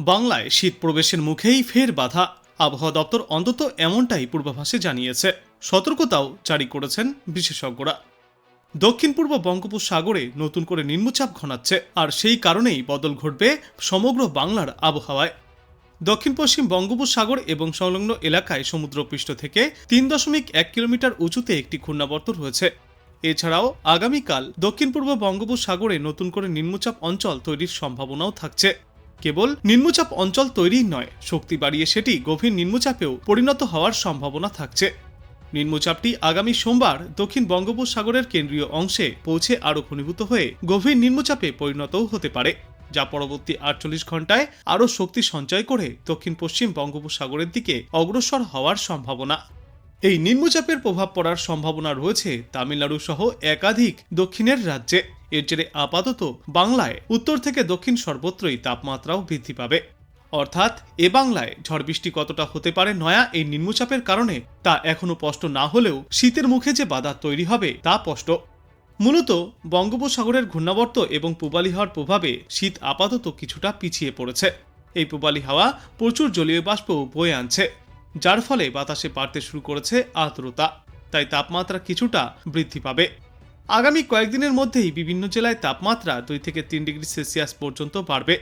বাংলায় শীত প্রবেশের মুখেই ফের বাধা। আবহাওয়া দপ্তর অন্তত এমনটাই পূর্বাভাসে জানিয়েছে। সতর্কতাও জারি করেছেন বিশেষজ্ঞরা। দক্ষিণ পূর্ব বঙ্গোপসাগরে নতুন করে নিম্নচাপ ঘনাচ্ছে, আর সেই কারণেই বদল ঘটবে সমগ্র বাংলার আবহাওয়ায়। দক্ষিণ পশ্চিম বঙ্গোপসাগর এবং সংলগ্ন এলাকায় সমুদ্রপৃষ্ঠ থেকে তিন দশমিক এক কিলোমিটার উঁচুতে একটি ঘূর্ণাবর্ত রয়েছে। এছাড়াও আগামীকাল দক্ষিণ পূর্ব বঙ্গোপসাগরে নতুন করে নিম্নচাপ অঞ্চল তৈরির সম্ভাবনাও থাকছে। কেবল নিম্নচাপ অঞ্চল তৈরিই নয়, শক্তি বাড়িয়ে সেটি গভীর নিম্নচাপেও পরিণত হওয়ার সম্ভাবনা থাকছে। নিম্নচাপটি আগামী সোমবার দক্ষিণ বঙ্গোপসাগরের কেন্দ্রীয় অংশে পৌঁছে আরও ঘনীভূত হয়ে গভীর নিম্নচাপে পরিণতও হতে পারে, যা পরবর্তী আটচল্লিশ ঘন্টায় আরও শক্তি সঞ্চয় করে দক্ষিণ পশ্চিম বঙ্গোপসাগরের দিকে অগ্রসর হওয়ার সম্ভাবনা। এই নিম্নচাপের প্রভাব পড়ার সম্ভাবনা রয়েছে তামিলনাড়ু সহ একাধিক দক্ষিণের রাজ্যে। এর জেরে আপাতত বাংলায় উত্তর থেকে দক্ষিণ সর্বত্রই তাপমাত্রাও বৃদ্ধি পাবে। অর্থাৎ এ বাংলায় ঝড় বৃষ্টি কতটা হতে পারে নয়া এই নিম্নচাপের কারণে তা এখনও স্পষ্ট না হলেও শীতের মুখে যে বাধা তৈরি হবে তা স্পষ্ট। মূলত বঙ্গোপসাগরের ঘূর্ণাবর্ত এবং পূবালি হাওয়ার প্রভাবে শীত আপাতত কিছুটা পিছিয়ে পড়েছে। এই পূবালি হাওয়া প্রচুর জলীয় বাষ্প বয়ে আনছে। যার ফলে বাতাসে বাড়তে শুরু করেছে আর্দ্রতা। তাই তাপমাত্রা কিছুটা বৃদ্ধি পাবে। আগামী কয়েকদিনের মধ্যেই বিভিন্ন জেলায় তাপমাত্রা দুই থেকে তিন ডিগ্রি সেলসিয়াস পর্যন্ত বাড়বে।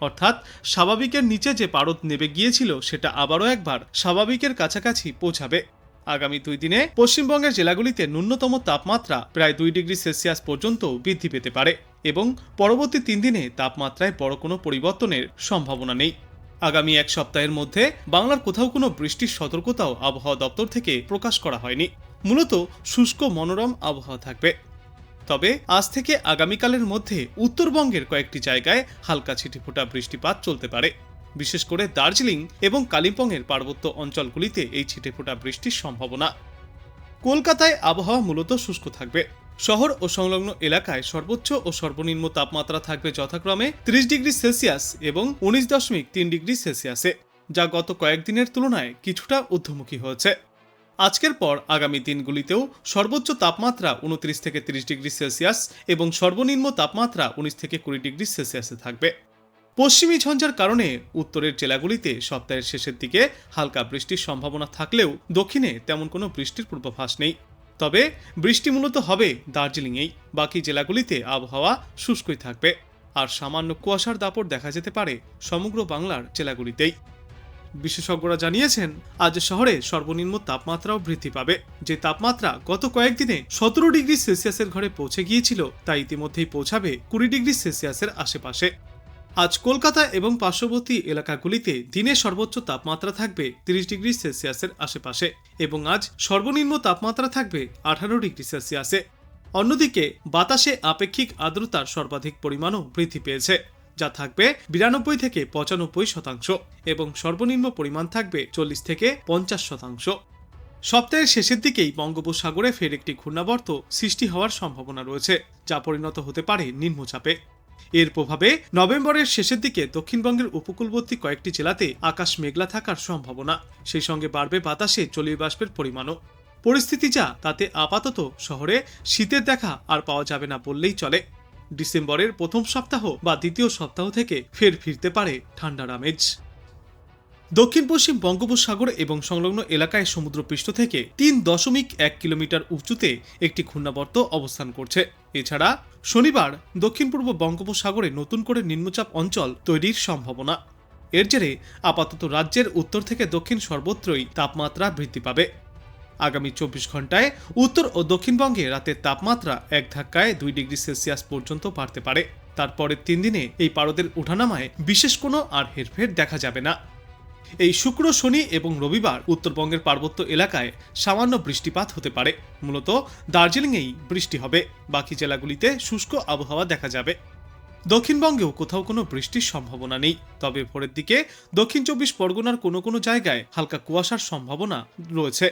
অর্থাৎ স্বাভাবিকের নিচে যে পারদ নেমে গিয়েছিল, সেটা আবারও একবার স্বাভাবিকের কাছাকাছি পৌঁছাবে। আগামী দুই দিনে পশ্চিমবঙ্গের জেলাগুলিতে ন্যূনতম তাপমাত্রা প্রায় দুই ডিগ্রি সেলসিয়াস পর্যন্ত বৃদ্ধি পেতে পারে এবং পরবর্তী তিন দিনে তাপমাত্রায় বড় কোনো পরিবর্তনের সম্ভাবনা নেই। আগামী এক সপ্তাহের মধ্যে বাংলার কোথাও কোনো বৃষ্টির সতর্কতাও আবহাওয়া দপ্তর থেকে প্রকাশ করা হয়নি। মূলত শুষ্ক মনোরম আবহাওয়া থাকবে। তবে আজ থেকে আগামীকালের মধ্যে উত্তরবঙ্গের কয়েকটি জায়গায় হালকা ছিটেফোঁটা বৃষ্টিপাত চলতে পারে। বিশেষ করে দার্জিলিং এবং কালিম্পংয়ের পার্বত্য অঞ্চলগুলিতে এই ছিটেফোঁটা বৃষ্টির সম্ভাবনা। কলকাতায় আবহাওয়া মূলত শুষ্ক থাকবে। শহর ও সংলগ্ন এলাকায় সর্বোচ্চ ও সর্বনিম্ন তাপমাত্রা থাকবে যথাক্রমে ত্রিশ ডিগ্রি সেলসিয়াস এবং উনিশ দশমিক তিন ডিগ্রি সেলসিয়াসে, যা গত কয়েকদিনের তুলনায় কিছুটা ঊর্ধ্বমুখী হয়েছে। আজকের পর আগামী দিনগুলিতেও সর্বোচ্চ তাপমাত্রা উনত্রিশ থেকে তিরিশ ডিগ্রি সেলসিয়াস এবং সর্বনিম্ন তাপমাত্রা উনিশ থেকে কুড়ি ডিগ্রি সেলসিয়াসে থাকবে। পশ্চিমী ঝঞ্ঝার কারণে উত্তরের জেলাগুলিতে সপ্তাহের শেষের দিকে হালকা বৃষ্টির সম্ভাবনা থাকলেও দক্ষিণে তেমন কোনো বৃষ্টির পূর্বাভাস নেই। তবে বৃষ্টি মূলত হবে দার্জিলিংয়েই, বাকি জেলাগুলিতে আবহাওয়া শুষ্কই থাকবে। আর সামান্য কুয়াশার দাপট দেখা যেতে পারে সমগ্র বাংলার জেলাগুলিতেই। বিশেষজ্ঞরা জানিয়েছেন, আজ শহরে সর্বনিম্ন তাপমাত্রাও বৃদ্ধি পাবে। যে তাপমাত্রা গত কয়েকদিনে সতেরো ডিগ্রি সেলসিয়াসের ঘরে পৌঁছে গিয়েছিল, তা ইতিমধ্যেই পৌঁছাবে কুড়ি ডিগ্রি সেলসিয়াসের আশেপাশে। আজ কলকাতা এবং পার্শ্ববর্তী এলাকাগুলিতে দিনে সর্বোচ্চ তাপমাত্রা থাকবে তিরিশ ডিগ্রি সেলসিয়াসের আশেপাশে এবং আজ সর্বনিম্ন তাপমাত্রা থাকবে আঠারো ডিগ্রি সেলসিয়াসে। অন্যদিকে, বাতাসে আপেক্ষিক আর্দ্রতার সর্বাধিক পরিমাণও বৃদ্ধি পেয়েছে, যা থাকবে বিরানব্বই থেকে পঁচানব্বই শতাংশ এবং সর্বনিম্ন পরিমাণ থাকবে চল্লিশ থেকে পঞ্চাশ শতাংশ। সপ্তাহের শেষের দিকেই বঙ্গোপসাগরে ফের একটি ঘূর্ণাবর্ত সৃষ্টি হওয়ার সম্ভাবনা রয়েছে, যা পরিণত হতে পারে নিম্নচাপে। এর প্রভাবে নভেম্বরের শেষের দিকে দক্ষিণবঙ্গের উপকূলবর্তী কয়েকটি জেলাতে আকাশ মেঘলা থাকার সম্ভাবনা। সেই সঙ্গে বাড়বে বাতাসে জলীয় বাষ্পের পরিমাণও। পরিস্থিতি যা, তাতে আপাতত শহরে শীতের দেখা আর পাওয়া যাবে না বললেই চলে। ডিসেম্বরের প্রথম সপ্তাহ বা দ্বিতীয় সপ্তাহ থেকে ফের ফিরতে পারে ঠান্ডার আমেজ। দক্ষিণ পশ্চিম বঙ্গোপসাগর এবং সংলগ্ন এলাকায় সমুদ্রপৃষ্ঠ থেকে তিন দশমিক এক কিলোমিটার উঁচুতে একটি ঘূর্ণাবর্ত অবস্থান করছে। এছাড়া শনিবার দক্ষিণ পূর্ব বঙ্গোপসাগরে নতুন করে নিম্নচাপ অঞ্চল তৈরির সম্ভাবনা। এর জেরে আপাতত রাজ্যের উত্তর থেকে দক্ষিণ সর্বত্রই তাপমাত্রা বৃদ্ধি পাবে। আগামী চব্বিশ ঘন্টায় উত্তর ও দক্ষিণবঙ্গে রাতের তাপমাত্রা এক ধাক্কায় দুই ডিগ্রি সেলসিয়াস পর্যন্ত বাড়তে পারে। তারপরের তিন দিনে এই পারদের ওঠানামায় বিশেষ কোনো আর হেরফের দেখা যাবে না। এই শুক্র, শনি এবং রবিবার উত্তরবঙ্গের পার্বত্য এলাকায় সামান্য বৃষ্টিপাত হতে পারে। মূলত দার্জিলিংয়েই বৃষ্টি হবে। বাকি জেলাগুলিতে শুষ্ক আবহাওয়া দেখা যাবে। দক্ষিণবঙ্গেও কোথাও কোনো বৃষ্টির সম্ভাবনা নেই। তবে ভোরের দিকে দক্ষিণ চব্বিশ পরগনার কোনো কোনো জায়গায় হালকা কুয়াশার সম্ভাবনা রয়েছে।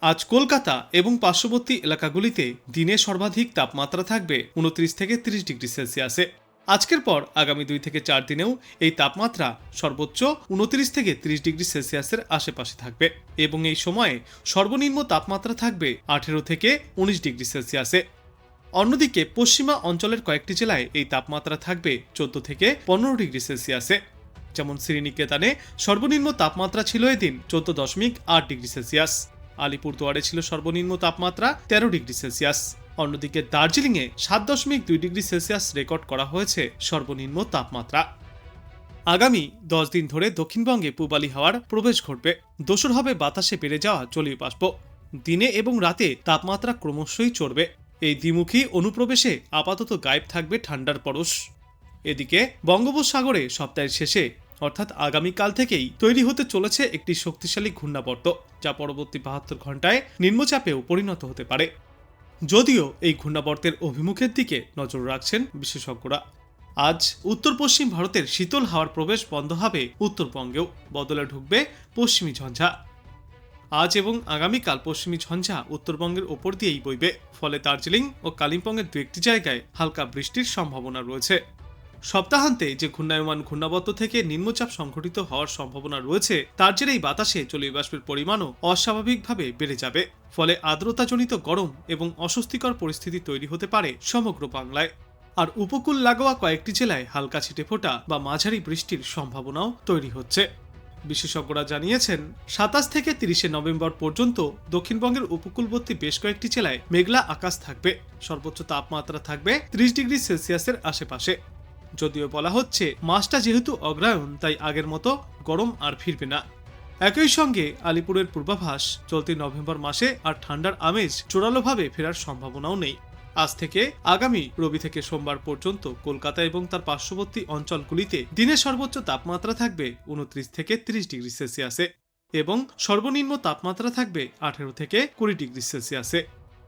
আজ কলকাতা এবং পার্শ্ববর্তী এলাকাগুলিতে দিনে সর্বাধিক তাপমাত্রা থাকবে উনত্রিশ থেকে তিরিশ ডিগ্রি সেলসিয়াসে। আজকের পর আগামী দুই থেকে চার দিনেও এই তাপমাত্রা সর্বোচ্চ উনত্রিশ থেকে ত্রিশ ডিগ্রি সেলসিয়াসের আশেপাশে থাকবে এবং এই সময়ে সর্বনিম্ন তাপমাত্রা থাকবে আঠেরো থেকে উনিশ ডিগ্রি সেলসিয়াসে। অন্যদিকে পশ্চিমা অঞ্চলের কয়েকটি জেলায় এই তাপমাত্রা থাকবে চোদ্দ থেকে পনেরো ডিগ্রি সেলসিয়াসে। যেমন শ্রীনিকেতানে সর্বনিম্ন তাপমাত্রা ছিল এদিন চোদ্দ দশমিক আট ডিগ্রি সেলসিয়াস। আলিপুরদুয়ারে ছিল সর্বনিম্ন তাপমাত্রা তেরো ডিগ্রি সেলসিয়াস। অন্যদিকে দার্জিলিংয়ে সাত দশমিক দুই ডিগ্রি সেলসিয়াস রেকর্ড করা হয়েছে সর্বনিম্ন তাপমাত্রা। আগামী দশ দিন ধরে দক্ষিণবঙ্গে পূবালি হাওয়ার প্রবেশ ঘটবে। দোসর হবে বাতাসে বেড়ে যাওয়া জলীয় বাষ্প। দিনে এবং রাতে তাপমাত্রা ক্রমশই চড়বে। এই দ্বিমুখী অনুপ্রবেশে আপাতত গায়েব থাকবে ঠান্ডার পরশ। এদিকে বঙ্গোপসাগরে সপ্তাহের শেষে, অর্থাৎ আগামীকাল থেকেই, তৈরি হতে চলেছে একটি শক্তিশালী ঘূর্ণাবর্ত, যা পরবর্তী বাহাত্তর ঘন্টায় নিম্নচাপেও পরিণত হতে পারে। যদিও এই ঘূর্ণাবর্তের অভিমুখের দিকে নজর রাখছেন বিশেষজ্ঞরা। আজ উত্তর পশ্চিম ভারতের শীতল হাওয়ার প্রবেশ বন্ধ হবে উত্তরবঙ্গেও। বদলে ঢুকবে পশ্চিমী ঝঞ্ঝা। আজ এবং আগামীকাল পশ্চিমী ঝঞ্ঝা উত্তরবঙ্গের ওপর দিয়েই বইবে। ফলে দার্জিলিং ও কালিম্পংয়ের দু একটি জায়গায় হালকা বৃষ্টির সম্ভাবনা রয়েছে। সপ্তাহান্তে যে ঘূর্ণায়মান ঘূর্ণাবর্ত থেকে নিম্নচাপ সংঘটিত হওয়ার সম্ভাবনা রয়েছে, তার জেরেই বাতাসে জলীয় বাষ্পের পরিমাণও অস্বাভাবিকভাবে বেড়ে যাবে। ফলে আর্দ্রতাজনিত গরম এবং অস্বস্তিকর পরিস্থিতি তৈরি হতে পারে সমগ্র বাংলায়। আর উপকূল লাগোয়া কয়েকটি জেলায় হালকা ছিটে ফোটা বা মাঝারি বৃষ্টির সম্ভাবনাও তৈরি হচ্ছে। বিশেষজ্ঞরা জানিয়েছেন, সাতাশ থেকে তিরিশে নভেম্বর পর্যন্ত দক্ষিণবঙ্গের উপকূলবর্তী বেশ কয়েকটি জেলায় মেঘলা আকাশ থাকবে। সর্বোচ্চ তাপমাত্রা থাকবে ত্রিশ ডিগ্রি সেলসিয়াসের আশেপাশে। যদিও বলা হচ্ছে মাসটা যেহেতু অগ্রায়ণ, তাই আগের মতো গরম আর ফিরবে না। একই সঙ্গে আলিপুরের পূর্বাভাস, চলতি নভেম্বর মাসে আর ঠান্ডার আমেজ জোরালোভাবে ফেরার সম্ভাবনাও নেই। আজ থেকে আগামী রবি থেকে সোমবার পর্যন্ত কলকাতা এবং তার পার্শ্ববর্তী অঞ্চলগুলিতে দিনের সর্বোচ্চ তাপমাত্রা থাকবে উনত্রিশ থেকে তিরিশ ডিগ্রি সেলসিয়াসে এবং সর্বনিম্ন তাপমাত্রা থাকবে আঠেরো থেকে কুড়ি ডিগ্রি সেলসিয়াসে।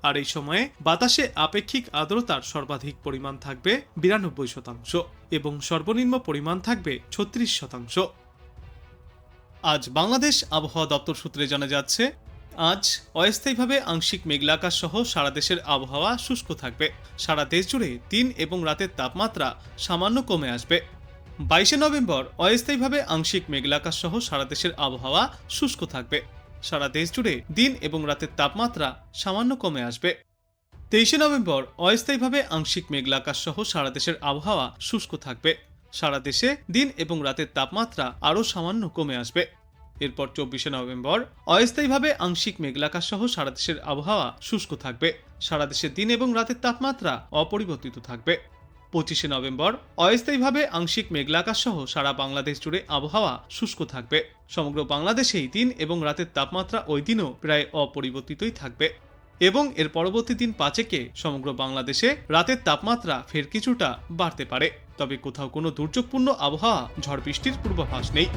আর এই সময়ে বাতাসে আপেক্ষিক আর্দ্রতার সর্বাধিক পরিমাণ থাকবে বিরানব্বই শতাংশ এবং সর্বনিম্ন পরিমাণ থাকবে ছত্রিশ শতাংশ। আজ বাংলাদেশ আবহাওয়া দপ্তর সূত্রে জানা যাচ্ছে, আজ অস্থায়ীভাবে আংশিক মেঘলা আকাশ সহ সারা দেশের আবহাওয়া শুষ্ক থাকবে। সারা দেশ জুড়ে দিন এবং রাতের তাপমাত্রা সামান্য কমে আসবে। বাইশে নভেম্বর অস্থায়ীভাবে আংশিক মেঘলা আকাশ সহ সারা দেশের আবহাওয়া শুষ্ক থাকবে। সারা দেশ জুড়ে দিন এবং রাতের তাপমাত্রা সামান্য কমে আসবে। তেইশে নভেম্বর অস্থায়ীভাবে আংশিক মেঘলা আকাশ সহ সারা দেশের আবহাওয়া শুষ্ক থাকবে। সারা দেশে দিন এবং রাতের তাপমাত্রা আরও সামান্য কমে আসবে। এরপর চব্বিশে নভেম্বর অস্থায়ীভাবে আংশিক মেঘলাকাশ সহ সারা দেশের আবহাওয়া শুষ্ক থাকবে। সারা দেশে দিন এবং রাতের তাপমাত্রা অপরিবর্তিত থাকবে। পঁচিশে নভেম্বর, অস্থায়ীভাবে আংশিক মেঘলাকাশ সহ সারা বাংলাদেশ জুড়ে আবহাওয়া শুষ্ক থাকবে। সমগ্র বাংলাদেশেই দিন এবং রাতের তাপমাত্রা ওই দিনও প্রায় অপরিবর্তিতই থাকবে। এবং এর পরবর্তী দিন পাঁচেকে সমগ্র বাংলাদেশে রাতের তাপমাত্রা ফের কিছুটা বাড়তে পারে। তবে কোথাও কোনো দুর্যোগপূর্ণ আবহাওয়া, ঝড় বৃষ্টির পূর্বাভাস নেই।